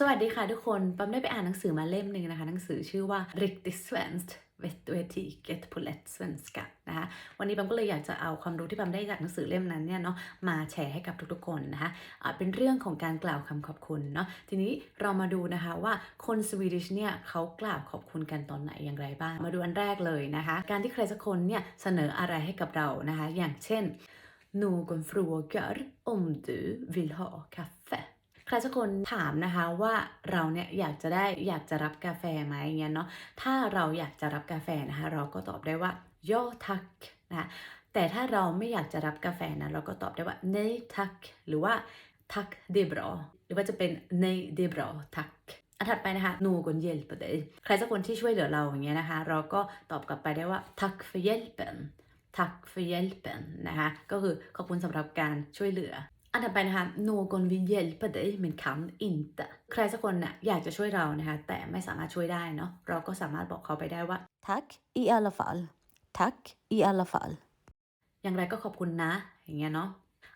สวัสดีค่ะทุกคนปั๊มได้ไปอ่านหนังสือมาเล่มหนึ่งนะคะ หนังสือชื่อว่า Riktigt svenskt vett och etiket på lätt svenska นะคะวันนี้ปั๊มก็เลยอยากจะเอาความรู้ที่ปั๊มได้จากหนังสือเล่มนั้นเนี่ยเนาะมาแชร์ให้กับทุกๆคนนะคะอ่าเป็นเรื่องของการกล่าวคำขอบคุณเนาะทีนี้เรามาดูนะคะว่าคนสวีดิชเนี่ยเขากล่าวขอบคุณกันตอนไหนอย่างไรบ้าง มาดูอันแรกเลยนะคะ การที่ใครสักคนเนี่ยเสนออะไรให้กับเรานะคะ อย่างเช่น Någon frågar om du vill ha kaffe ใครสักคนถามนะคะว่าเราเนี่ยอยากจะได้อยากจะรับกาแฟไหมอย่างเงี้ยเนาะถ้าเราอยากจะรับกาแฟนะคะเราก็ตอบได้ว่า ja tack นะคะแต่ถ้าเราไม่อยากจะรับกาแฟนะเราก็ตอบได้ว่า nej tack หรือว่า tack det är bra หรือว่าจะเป็น nej det är bra tack อันถัดไปนะคะ någon hjälper dig ใครสักคนที่ช่วยเหลือเราอย่างเงี้ยนะคะ เราก็ตอบกลับไปได้ว่า tack för hjälpen tack för hjälpen นะคะก็คือขอบคุณสำหรับการช่วยเหลือ อันถัดไปนะคะ någon vill hjälpa dig men kan inte ใครสักคนน่ะอยากจะช่วยเรานะคะ แต่ไม่สามารถช่วยได้เนาะ เราก็สามารถบอกเขาไปได้ว่า Tack i alla fall. Tack i alla fall. อย่างไรก็ขอบคุณนะ อย่างเงี้ยเนาะ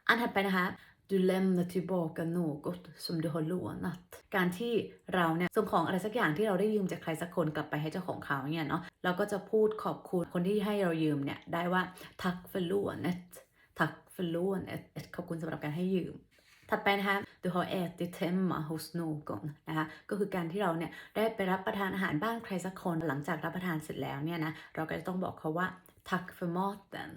อันถัดไปนะคะ du lämnar tillbaka något som du har lånat การที่เราเนี่ยส่งของอะไรสักอย่างที่เราได้ยืมจากใครสักคนกลับไปให้เจ้าของเขาเนี่ยเนาะ เราก็จะพูดขอบคุณคนที่ให้เรายืมเนี่ยได้ว่า tack för lånet tack för lånet ขอบคุณสำหรับการให้ยืม ถัดไปนะคะ du har ätit hemma hos någon นะคะก็คือการที่เราเนี่ยได้ไปรับประทานอาหารบ้านใครสักคน หลังจากรับประทานเสร็จแล้วเนี่ยนะเราก็จะต้องบอกเขาว่า tack för maten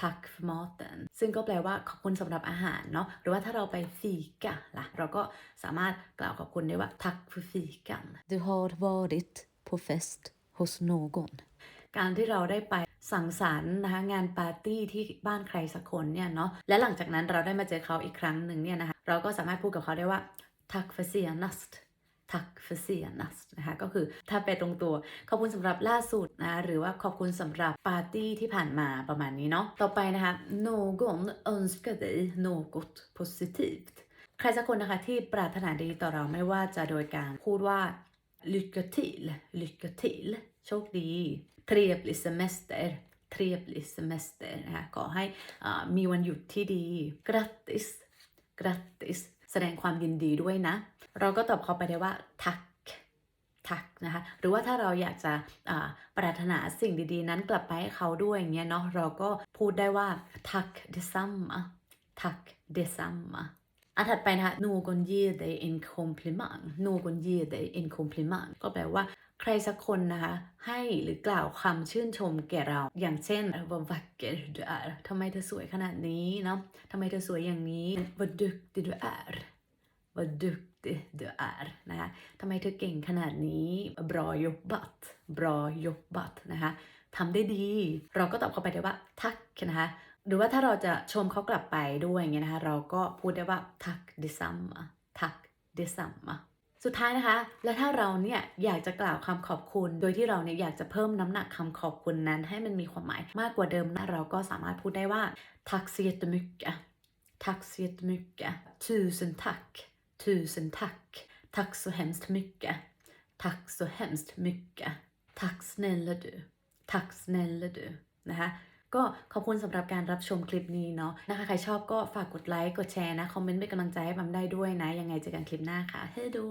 tack för maten ซึ่งก็แปลว่าขอบคุณสำหรับอาหารเนาะ หรือว่าถ้าเราไปฟีกะล่ะ เราก็สามารถกล่าวขอบคุณได้ว่า tack för fikan Du har varit på fest hos någon. การที่เราได้ไปสังสรรค์นะคะงานปาร์ตี้ที่บ้านใครสักคนเนี่ยเนาะและหลังจากนั้นเราได้มาเจอเขาอีกครั้งหนึ่งเนี่ยนะคะเราก็สามารถพูดกับเขาได้ว่า tack för senast tack för senast นะคะก็คือถ้าไปตรงตัว ขอบคุณสำหรับล่าสุดนะะหรือว่าขอบคุณสำหรับปาร์ตี้ที่ผ่านมาประมาณนี้เนาะต่อไปนะคะ någon önskar dig något positivt ใครสักคนนะคะที่ปรารถนาดีต่อเราไม่ว่าจะโดยการพูดว่า lycka till lycka till โชคดี trevlig semester trevlig semester นะคะขอให้มีวันหยุดที่ดี grattis grattis แสดงความยินดีด้วยนะ เราก็ตอบเขาไปได้ว่า tack tack นะคะหรือว่าถ้าเราอยากจะปรารถนาสิ่งดีๆ นั้นกลับไปให้เขาด้วยอย่างเงี้ยเนาะเราก็พูดได้ว่า tack detsamma tack detsamma อันถัดไปนะคะ någon ger dig en komplimang någon ger dig en komplimang ก็แปลว่า ใครสักคนนะคะ ให้หรือกล่าวคำชื่นชมแก่เรา อย่างเช่น vad vacker du är ทำไมเธอสวยขนาดนี้เนาะทำไมเธอสวยอย่างนี้ vad duktig du är vad duktig du är นะคะทำไมเธอเก่งขนาดนี้ bra jobbat bra jobbat นะคะทำได้ดี เราก็ตอบเขาไปได้ว่า tack นะคะหรือว่าถ้าเราจะชมเขากลับไปด้วยอย่างเงี้ยนะคะ เราก็พูดได้ว่า tack detsamma tack detsamma สุดท้ายนะคะ และถ้าเราเนี่ยอยากจะกล่าวคำขอบคุณ โดยที่เราเนี่ยอยากจะเพิ่มน้ำหนักคำขอบคุณนั้น ให้มันมีความหมายมากกว่าเดิมนะเราก็สามารถพูดได้ว่า tack så jättemycket tack så jättemycket tusen tack tusen tack tack så hemskt mycket tack så hemskt mycket tack snälla du tack snälla du นะคะ ก็ขอบคุณสำหรับการรับชมคลิปนี้เนาะนะคะ ใครชอบก็ฝากกดไลค์ กดแชร์นะ คอมเมนต์เป็นกำลังใจให้บัมได้ด้วยนะ ยังไงเจอกันคลิปหน้าค่ะ เฮ้ดู